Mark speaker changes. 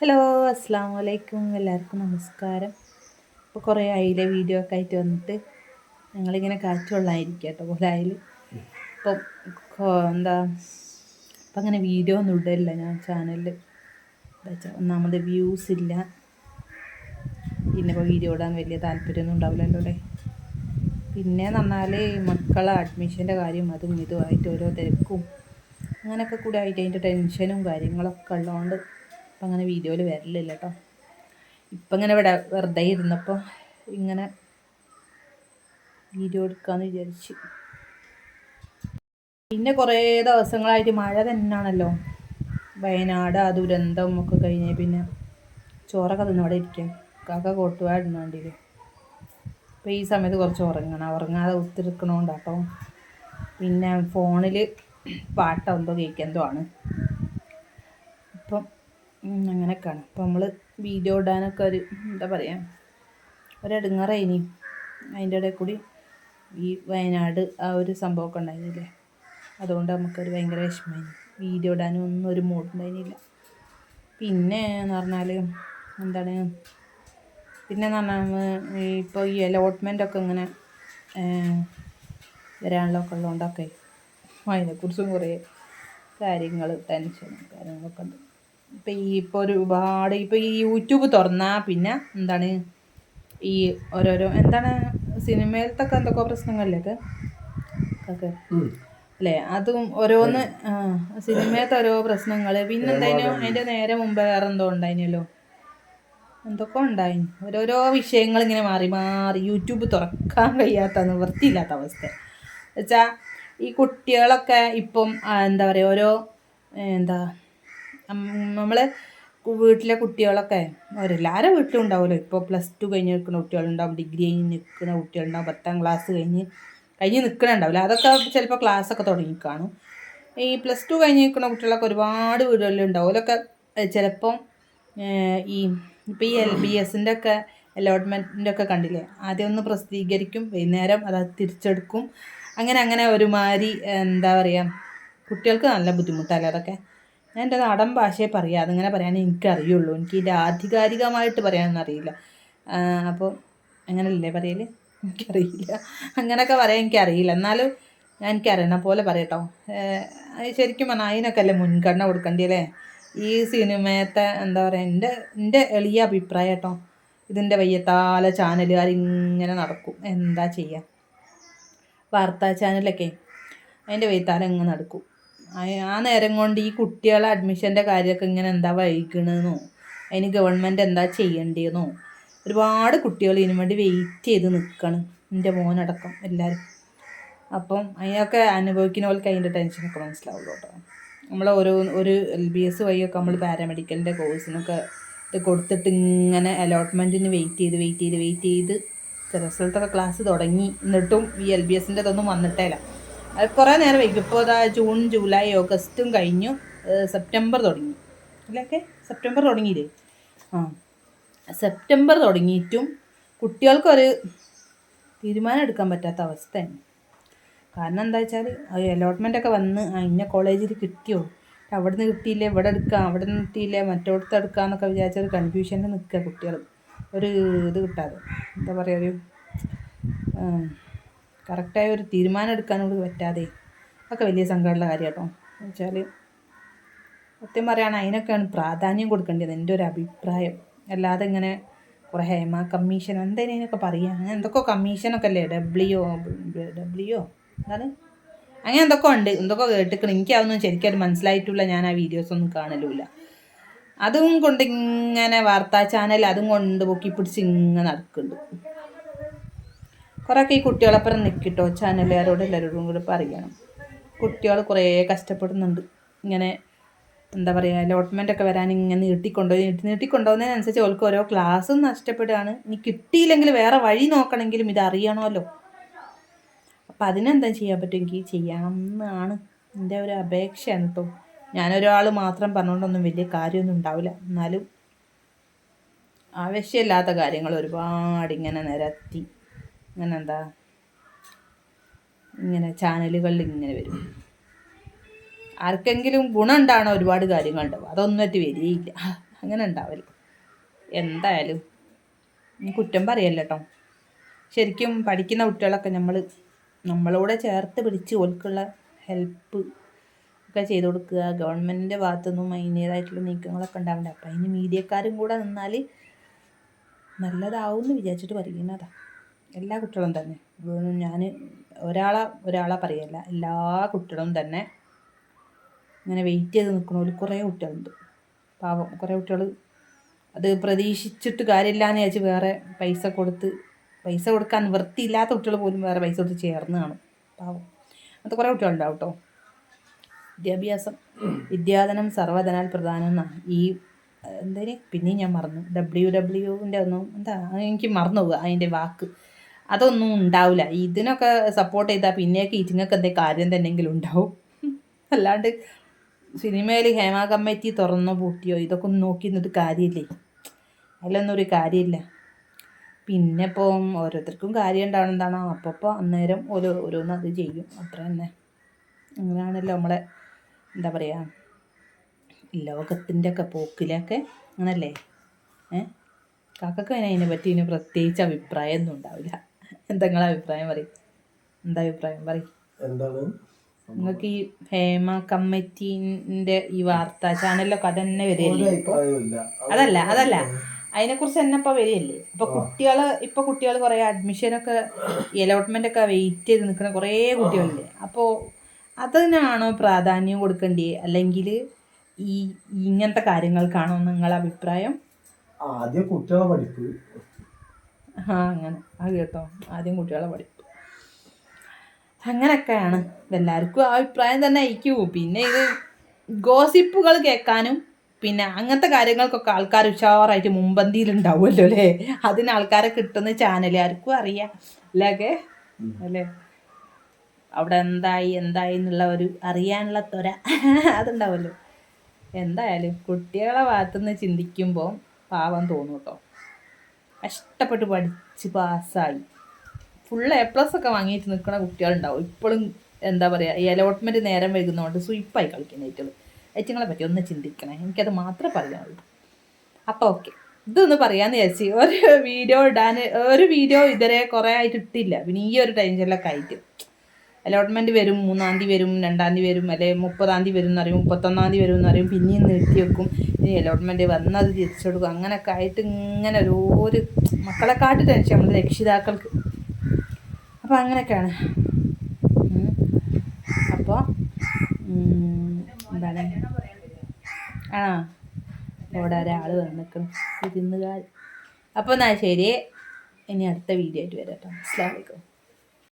Speaker 1: Hello അസ്സാം വലൈക്കും എല്ലാവർക്കും നമസ്കാരം. ഇപ്പോൾ കുറേ അയില വീഡിയോ ഒക്കെ ആയിട്ട് വന്നിട്ട്. ഞങ്ങളിങ്ങനെ കാറ്റുള്ളായിരിക്കും കേട്ടോ കൊലായിൽ ഇപ്പം എന്താ ഇപ്പം അങ്ങനെ വീഡിയോ ഒന്നും ഇടില്ല ഞാൻ ചാനലിൽ ഒന്നാമത് വ്യൂസ് ഇല്ല. പിന്നെ ഇപ്പോൾ വീഡിയോ ഇടാൻ വലിയ താല്പര്യമൊന്നും ഉണ്ടാവില്ലല്ലോ അല്ലേ? പിന്നെ പറഞ്ഞാൽ മക്കളെ അഡ്മിഷന്റെ കാര്യം അതും ഇതുമായിട്ട് ഓരോ തിരക്കും. അങ്ങനെയൊക്കെ കൂടെ ആയിട്ട് അതിന്റെ ടെൻഷനും കാര്യങ്ങളൊക്കെ ഉള്ളതുകൊണ്ട് ഇപ്പം അങ്ങനെ വീഡിയോയിൽ വരലില്ല കേട്ടോ ഇപ്പം ഇങ്ങനെ ഇവിടെ വെറുതെ ഇരുന്നപ്പോൾ ഇങ്ങനെ വീഡിയോ എടുക്കാമെന്ന് വിചാരിച്ച്. പിന്നെ കുറേ ദിവസങ്ങളായിട്ട് മഴ തന്നെയാണല്ലോ വയനാട് ആ ദുരന്തം ഒക്കെ കഴിഞ്ഞ് പിന്നെ ചോറൊക്കെ തിന്നവിടെ ഇരിക്കാം കാക്ക കോട്ടുവാടുന്നാണ്ടില്ലേ അപ്പോൾ ഈ സമയത്ത് കുറച്ച് ഉറങ്ങണം. ഉറങ്ങാതെ ഒത്തിരിക്കണോണ്ടാട്ടോ. പിന്നെ ഫോണിൽ പാട്ടോ എന്തോ ആണ് അപ്പം അങ്ങനെയൊക്കെയാണ്. അപ്പം നമ്മൾ വീഡിയോ ഇടാനൊക്കെ ഒരു എന്താ പറയുക ഒരെടുങ്ങറേനി അതിന്റെ ഇടയിൽ കൂടി ഈ വയനാട് ആ ഒരു സംഭവമൊക്കെ ഉണ്ടായിരുന്നില്ലേ? അതുകൊണ്ട് നമുക്കൊരു ഭയങ്കര വിഷമമായി വീഡിയോ ഇടാനും ഒന്നും ഒരു മൂഡ് ഉണ്ടായിരുന്നില്ല പിന്നെ എന്ന് പറഞ്ഞാൽ എന്താണ് പിന്നെ എന്ന് പറഞ്ഞാൽ ഇപ്പോൾ ഈ അലോട്ട്മെന്റ് ഒക്കെ ഇങ്ങനെ വരാനുള്ളതൊക്കെ ഉള്ളതുകൊണ്ടൊക്കെ അതിനെക്കുറിച്ചും കുറേ കാര്യങ്ങൾ ടെൻഷനും കാര്യങ്ങളൊക്കെ ഉണ്ട്. ഇപ്പം ഈ ഇപ്പോൾ ഒരുപാട് ഇപ്പോൾ ഈ യൂട്യൂബ് തുറന്നാൽ പിന്നെ എന്താണ് ഈ ഓരോരോ എന്താണ് സിനിമയിലത്തൊക്കെ എന്തൊക്കെ പ്രശ്നങ്ങളിലേക്ക് ഒക്കെ അല്ലേ? അതും ഓരോന്ന് ആ സിനിമയത്തെ ഓരോ പ്രശ്നങ്ങൾ പിന്നെ എന്തായാലും അതിന്റെ നേരെ മുമ്പ് വേറെ എന്തോ ഉണ്ടായിനല്ലോ? എന്തൊക്കെ ഉണ്ടായി ഓരോരോ വിഷയങ്ങൾ ഇങ്ങനെ മാറി മാറി. യൂട്യൂബ് തുറക്കാൻ കഴിയാത്ത നിവൃത്തിയില്ലാത്ത അവസ്ഥ. വെച്ചാൽ ഈ കുട്ടികളൊക്കെ ഇപ്പം എന്താ പറയുക ഓരോ എന്താ നമ്മൾ വീട്ടിലെ കുട്ടികളൊക്കെ അവരെല്ലാവരും വീട്ടിലും ഉണ്ടാവുമല്ലോ ഇപ്പോൾ പ്ലസ് ടു കഴിഞ്ഞ് നിൽക്കുന്ന കുട്ടികളുണ്ടാവും ഡിഗ്രി കഴിഞ്ഞ് നിൽക്കുന്ന കുട്ടികളുണ്ടാവും പത്താം ക്ലാസ് കഴിഞ്ഞ് കഴിഞ്ഞ് നിൽക്കണുണ്ടാവില്ല അതൊക്കെ ചിലപ്പോൾ ക്ലാസ്സൊക്കെ തുടങ്ങി കാണും ഈ പ്ലസ് ടു കഴിഞ്ഞ് നിൽക്കുന്ന കുട്ടികളൊക്കെ ഒരുപാട് വീടുകളിലുണ്ടാവും അവരൊക്കെ ചിലപ്പം ഈ ഇപ്പോൾ ഈ എൽ ബി എസിന്റെ ഒക്കെ അലോട്ട്മെന്റിന്റെ ഒക്കെ കണ്ടില്ലേ? ആദ്യം ഒന്ന് പ്രസിദ്ധീകരിക്കും വൈകുന്നേരം അത് തിരിച്ചെടുക്കും. അങ്ങനെ അങ്ങനെ ഒരുമാതിരി എന്താ പറയുക കുട്ടികൾക്ക് നല്ല ബുദ്ധിമുട്ടല്ലേ അതൊക്കെ? ഞാൻ എന്റെ നാടൻ ഭാഷയെ പറയാം. അതിങ്ങനെ പറയാൻ എനിക്കറിയുള്ളൂ. എനിക്ക് ഇതിന്റെ ആധികാരികമായിട്ട് പറയാനൊന്നും അറിയില്ല. അപ്പോൾ അങ്ങനല്ലേ പറയൽ എനിക്കറിയില്ല. അങ്ങനെയൊക്കെ പറയാൻ എനിക്കറിയില്ല. എന്നാലും ഞാൻ എനിക്കറിയണ പോലെ പറയട്ടോ. ശരിക്കും പറഞ്ഞാൽ അതിനൊക്കെ അല്ലേ മുൻഗണന കൊടുക്കേണ്ടി ഈ സിനിമയത്തെ എന്താ പറയുക എന്റെ എന്റെ എളിയ അഭിപ്രായം കേട്ടോ. ഇതിന്റെ വയ്യത്താല ചാനലുകാരിങ്ങനെ നടക്കും. എന്താ ചെയ്യുക വാർത്താ ചാനലൊക്കെ അതിന്റെ വയ്യത്താല ഇങ്ങനെ നടക്കും. ആ- നേരം കൊണ്ട് ഈ കുട്ടികളെ അഡ്മിഷന്റെ കാര്യമൊക്കെ ഇങ്ങനെ എന്താ വൈകണമെന്നോ അതിന് ഗവൺമെന്റ് എന്താ ചെയ്യേണ്ടതെന്നോ ഒരുപാട് കുട്ടികൾ ഇതിനു വേണ്ടി വെയിറ്റ് ചെയ്ത് നിൽക്കണം എന്റെ മോനടക്കം എല്ലാവരും അപ്പം അതിനൊക്കെ അനുഭവിക്കുന്നവർക്ക് അതിന്റെ ടെൻഷനൊക്കെ മനസ്സിലാവുള്ളൂ കേട്ടോ. നമ്മൾ ഓരോ ഒരു എൽ ബി എസ് വഴിയൊക്കെ നമ്മൾ പാരാമെഡിക്കലിന്റെ കോഴ്സിനൊക്കെ ഇത് കൊടുത്തിട്ട് ഇങ്ങനെ അലോട്ട്മെന്റിന് വെയിറ്റ് ചെയ്ത് വെയിറ്റ് ചെയ്ത് വെയിറ്റ് ചെയ്ത് സ്ഥലത്തൊക്കെ ക്ലാസ് തുടങ്ങി. എന്നിട്ടും ഈ എൽ ബി എസിന്റെ ഇതൊന്നും വന്നിട്ടേല അത് കുറേ നേരം വൈകും. ഇപ്പോൾ അതാ ജൂൺ ജൂലൈ ഓഗസ്റ്റും കഴിഞ്ഞു. സെപ്റ്റംബർ തുടങ്ങി. ഇല്ലൊക്കെ സെപ്റ്റംബർ തുടങ്ങിയില്ലേ? ആ. സെപ്റ്റംബർ തുടങ്ങിയിട്ടും കുട്ടികൾക്കൊരു തീരുമാനം എടുക്കാൻ പറ്റാത്ത അവസ്ഥയാണ് കാരണം എന്താ വെച്ചാൽ അലോട്ട്മെന്റ് ഒക്കെ വന്ന് ആ ഇന്ന കോളേജിൽ കിട്ടിയോ? അവിടെ നിന്ന് കിട്ടിയില്ല ഇവിടെ എടുക്കാം അവിടെ നിന്ന് കിട്ടിയില്ല മറ്റോടത്ത് എടുക്കാമെന്നൊക്കെ വിചാരിച്ച ഒരു കൺഫ്യൂഷനിൽ നിൽക്കുക കുട്ടികൾ ഒരു ഇത് കിട്ടാതെ. എന്താ പറയുക ഒരു കറക്റ്റായ ഒരു തീരുമാനം എടുക്കാനോട് പറ്റാതെ ഒക്കെ വലിയ സങ്കടമുള്ള കാര്യം കേട്ടോ വെച്ചാൽ സത്യം പറയുകയാണെങ്കിൽ അതിനൊക്കെയാണ് പ്രാധാന്യം കൊടുക്കേണ്ടത് എന്റെ ഒരു അഭിപ്രായം. അല്ലാതെ ഇങ്ങനെ കുറേ ഹേമ കമ്മീഷൻ അതിനൊക്കെ പറയുക അങ്ങനെ എന്തൊക്കെ കമ്മീഷനൊക്കെ അല്ലേ? ഡബ്ല്യു ഡബ്ല്യു എന്താണ്? അങ്ങനെ എന്തൊക്കെ ഉണ്ട്. എന്തൊക്കെ കേട്ടിക്കണം. എനിക്കതൊന്നും ശരിക്കും അത് മനസ്സിലായിട്ടില്ല. ഞാൻ ആ വീഡിയോസ് ഒന്നും കാണലുമില്ല അതും കൊണ്ട് ഇങ്ങനെ വാർത്താ ചാനൽ അതും കൊണ്ട് പൊക്കി പിടിച്ച് ഇങ്ങനെ നടക്കുന്നുണ്ട് കുറേയൊക്കെ ഈ കുട്ടികളപ്പുറം നിൽക്കിട്ടോ ചാനലുകാരോട് എല്ലാവരോടും കൂടി പറയണം. കുട്ടികൾ കുറേ കഷ്ടപ്പെടുന്നുണ്ട്. ഇങ്ങനെ എന്താ പറയുക അലോട്ട്മെന്റ് ഒക്കെ വരാൻ ഇങ്ങനെ നീട്ടിക്കൊണ്ടുപോയി നീട്ടി നീട്ടിക്കൊണ്ടുപോകുന്നതിനനുസരിച്ച് ഓൾക്ക് ഓരോ ക്ലാസ്സും നഷ്ടപ്പെടുകയാണ്. ഇനി കിട്ടിയില്ലെങ്കിൽ വേറെ വഴി നോക്കണമെങ്കിലും ഇത് അറിയണമല്ലോ. അപ്പം അതിനെന്താ ചെയ്യാൻ പറ്റുമെങ്കിൽ എനിക്ക് ചെയ്യാമെന്നാണ് എന്റെ ഒരു അപേക്ഷയാണ് കേട്ടോ ഞാനൊരാൾ മാത്രം പറഞ്ഞുകൊണ്ടൊന്നും വലിയ കാര്യമൊന്നും ഉണ്ടാവില്ല. എന്നാലും ആവശ്യമില്ലാത്ത കാര്യങ്ങൾ ഒരുപാട് ഇങ്ങനെ നിരത്തി. ഇങ്ങനെ എന്താ ഇങ്ങനെ ചാനലുകളിൽ ഇങ്ങനെ വരും. ആർക്കെങ്കിലും ഗുണം ഉണ്ടാവണം ഒരുപാട് കാര്യങ്ങളുണ്ടാവും. അതൊന്നും ആയിട്ട് വരികയില്ല അങ്ങനെ ഉണ്ടാവൽ. എന്തായാലും കുറ്റം പറയല്ല കേട്ടോ ശരിക്കും പഠിക്കുന്ന കുട്ടികളൊക്കെ നമ്മൾ നമ്മളോട് ചേർത്ത് പിടിച്ച് ഓൽക്കുള്ള ഹെൽപ്പ് ഒക്കെ ചെയ്ത് കൊടുക്കുക. ഗവൺമെന്റിന്റെ ഭാഗത്തുനിന്നും അതിന്റേതായിട്ടുള്ള നീക്കങ്ങളൊക്കെ ഉണ്ടാവണ്ടേ. അപ്പം അതിന് മീഡിയക്കാരും കൂടെ നിന്നാൽ നല്ലതാവും എന്ന് വിചാരിച്ചിട്ട് പറയുന്നതാ എല്ലാ കുട്ടികളും തന്നെ. ഞാൻ ഒരാളെ ഒരാളെ പറയല്ല. എല്ലാ കുട്ടികളും തന്നെ ഇങ്ങനെ വെയിറ്റ് ചെയ്ത് നിൽക്കുന്നവർ കുറേ കുട്ടികളുണ്ട്. പാവം കുറേ കുട്ടികൾ അത് പ്രതീക്ഷിച്ചിട്ട് കാര്യമില്ലാന്ന് വിചാരിച്ച് വേറെ പൈസ കൊടുത്ത് പൈസ കൊടുക്കാൻ വൃത്തിയില്ലാത്ത കുട്ടികൾ പോലും വേറെ പൈസ കൊടുത്ത് ചേർന്ന് കാണും പാവം. അത് കുറേ കുട്ടികളുണ്ടാവും കേട്ടോ വിദ്യാഭ്യാസം വിദ്യാധനം സർവധനാൽ പ്രധാനം എന്നാണ് ഈ എന്തേന് പിന്നെയും ഞാൻ മറന്നു. ഡബ്ല്യു ഡബ്ല്യുവിന്റെ ഒന്നും എന്താ എനിക്ക് മറന്നു പോകുക അതിന്റെ വാക്ക്. അതൊന്നും ഉണ്ടാവില്ല ഇതിനൊക്കെ സപ്പോർട്ട് ചെയ്താൽ പിന്നെയൊക്കെ ഇതിനൊക്കെ എന്തെങ്കിലും കാര്യം തന്നെങ്കിലും ഉണ്ടാവും. അല്ലാണ്ട് സിനിമയിൽ ഹേമ കമ്മിറ്റി തുറന്നോ പൂട്ടിയോ ഇതൊക്കെ ഒന്ന് നോക്കി കാര്യമില്ലേ? അതിലൊന്നും ഒരു കാര്യമില്ല. പിന്നെ ഇപ്പോൾ ഓരോരുത്തർക്കും കാര്യം ഉണ്ടാവണമെന്നാണോ അപ്പോൾ അന്നേരം ഓരോ ഓരോന്ന് അത് ചെയ്യും. അത്ര തന്നെ. അങ്ങനെയാണല്ലോ നമ്മളെ എന്താ പറയുക ലോകത്തിന്റെ ഒക്കെ പോക്കിലൊക്കെ അങ്ങനല്ലേ? ഏ? കാക്കക്ക് അതിനെ പറ്റി ഇനി പ്രത്യേകിച്ച് അഭിപ്രായമൊന്നും ഉണ്ടാവില്ല. എന്താ നിങ്ങളെ അഭിപ്രായം പറയും? എന്താ അഭിപ്രായം പറയും?
Speaker 2: എന്താണ്?
Speaker 1: നിങ്ങൾക്ക് ഈ ഹേമ കമ്മിറ്റിന്റെ ഈ വാർത്താ ചാനലിലൊക്കെ അതന്നെ വരികയല്ലേ
Speaker 2: അതല്ല
Speaker 1: അതല്ല. അതല്ല അതിനെക്കുറിച്ച് തന്നെ ഇപ്പൊ വരികയല്ലേ? ഇപ്പോൾ കുട്ടികൾ ഇപ്പൊ കുട്ടികൾ കുറെ അഡ്മിഷനൊക്കെ അലോട്ട്മെന്റ് ഒക്കെ വെയിറ്റ് ചെയ്ത് നിൽക്കുന്ന കുറേ കുട്ടികളില്ലേ? അപ്പോ അതിനാണോ പ്രാധാന്യം കൊടുക്കേണ്ടത് അല്ലെങ്കിൽ ഈ ഇങ്ങനത്തെ കാര്യങ്ങൾക്കാണോ നിങ്ങളെ അഭിപ്രായം?
Speaker 2: ആദ്യം കുട്ടികളെ പഠിപ്പ്.
Speaker 1: ആ അങ്ങനെ. അത് കേട്ടോ. ആദ്യം കുട്ടികളെ പഠിപ്പ്. അങ്ങനെയൊക്കെയാണ്. എല്ലാവർക്കും അഭിപ്രായം തന്നെ അയക്കൂ പിന്നെ ഇത് ഗോസിപ്പുകൾ കേൾക്കാനും പിന്നെ അങ്ങനത്തെ കാര്യങ്ങൾക്കൊക്കെ ആൾക്കാർ ഉഷാറായിട്ട് മുമ്പന്തിയിലുണ്ടാവുമല്ലോ അല്ലേ? അതിന് ആൾക്കാരെ കിട്ടുന്ന ചാനൽ ആർക്കും അറിയാം. അല്ലേ അല്ലേ? അവിടെ എന്തായി എന്തായി എന്നുള്ള ഒരു അറിയാനുള്ള ത്വര അതുണ്ടാവുമല്ലോ. എന്തായാലും കുട്ടികളെ ഭാഗത്തുനിന്ന് ചിന്തിക്കുമ്പോൾ പാവം തോന്നും കേട്ടോ. കഷ്ടപ്പെട്ട് പഠിച്ച് പാസ്സായി. ഫുൾ എ പ്ലസ് ഒക്കെ വാങ്ങിയിട്ട് നിൽക്കുന്ന കുട്ടികളുണ്ടാവും. ഇപ്പോഴും എന്താ പറയുക ഈ അലോട്ട്മെന്റ് നേരം വൈകുന്നതുകൊണ്ട് സ്വീപ്പായി കളിക്കുന്ന ഏറ്റവും ഏറ്റങ്ങളെ പറ്റി ഒന്ന് ചിന്തിക്കണേ. എനിക്കത് മാത്രമേ പറയാനുള്ളൂ. അപ്പോൾ ഓക്കെ ഇതൊന്ന് പറയാന്ന് വിചാരിച്ച് ഒരു വീഡിയോ ഇടാൻ ഒരു വീഡിയോ ഇതുവരെ കുറേ ആയിട്ട് ഇട്ടില്ല. പിന്നെ ഈ ഒരു ടൈമിലൊക്കെ ആയിട്ട്. അലോട്ട്മെന്റ് വരും മൂന്നാം തീയതി വരും രണ്ടാം തീയതി വരും അല്ലെ മുപ്പതാം തീയതി വരും എന്നറിയും മുപ്പത്തൊന്നാം തീയതി വരും എന്നറിയും പിന്നെയും നിർത്തി വെക്കും. ഇനി അലോട്ട്മെന്റ് വന്നത് തിരിച്ചു കൊടുക്കും. അങ്ങനെയൊക്കെ ആയിട്ട് ഇങ്ങനെ ഒരു മക്കളെക്കാട്ട് ടെൻഷൻ നമ്മൾ രക്ഷിതാക്കൾക്ക്. അപ്പോൾ അങ്ങനെയൊക്കെയാണ് അപ്പോൾ എന്താണ്? ആ അവിടെ ഒരാൾ വന്നിക്കണം ഇരുന്നുകാർ അപ്പോൾ എന്നാൽ ശരി. ഇനി അടുത്ത വീഡിയോ ആയിട്ട് വരാം കേട്ടോ. അസ്സാം വലൈക്കും